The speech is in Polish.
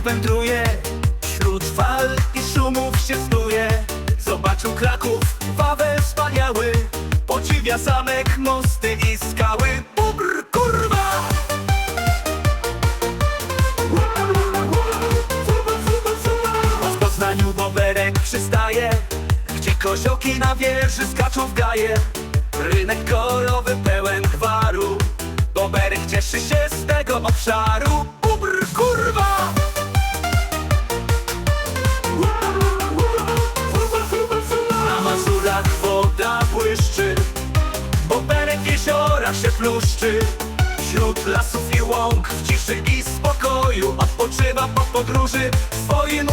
wędruje. Wśród fal i szumów się snuje. Zobaczył Kraków, Wawel wspaniały. Podziwia zamek, mosty i skały. Bubr, kurwa! W Poznaniu boberek przystaje Gdzie koziołki na wieży skaczą w gaje. Rynek kolowy pełen gwaru. Boberek cieszy się z tego obszaru. Jeziora się pluszczy Wśród lasów i łąk w ciszy i spokoju. Odpoczywa po podróży swoim